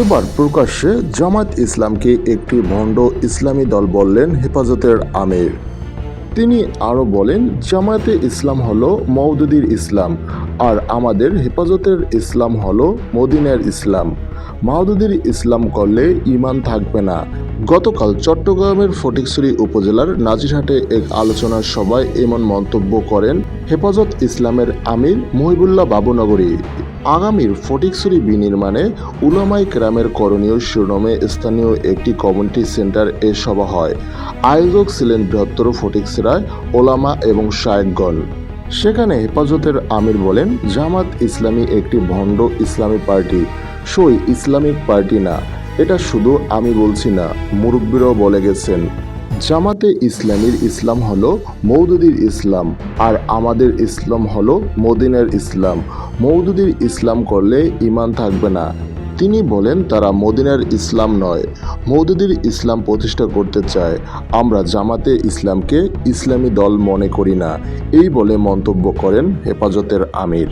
এবার প্রকাশ্যে জামাত ইসলামকে একটি ভণ্ড ইসলামী দল বললেন হেফাজতের আমির। তিনি আরও বলেন, জামায়াতে ইসলাম হলো মৌদুদির ইসলাম, আর আমাদের হেফাজতের ইসলাম হলো মদিনার ইসলাম। মাহদুদির ইসলাম করলে ইমান থাকবে না। গতকাল চট্টগ্রামের ফটিকছড়ি উপজেলার নাজিরহাটে এক আলোচনা সভায় এমন মন্তব্য করেন হেফাজত ইসলামের আমির মহিবুল্লাহ বাবুনগরী। আগামীর ফটিকছড়ি বিনির্মাণে উলামাই কেরামের করণীয় শিরোনামে স্থানীয় একটি কমিউনিটি সেন্টার এ সভা হয়। আয়োজক ছিলেন বৃহত্তর ফটিকছড়ায় ওলামা এবং শায়েকগণ। সেখানে হেফাজতের আমির বলেন, জামাত ইসলামী একটি ভণ্ড ইসলামী পার্টি। সই ইসলামিক পার্টি না, এটা শুধু আমি বলছি না, মুরব্বীরাও বলে গেছেন। জামাতে ইসলামীর ইসলাম হলো মৌদুদির ইসলাম, আর আমাদের ইসলাম হলো মদিনার ইসলাম। মৌদুদির ইসলাম করলে ইমান থাকবে না। তিনি বলেন, তারা মদিনার ইসলাম নয়, মৌদুদির ইসলাম প্রতিষ্ঠা করতে চায়। আমরা জামাতে ইসলামকে ইসলামী দল মনে করি না। এই বলে মন্তব্য করেন হেফাজতের আমির।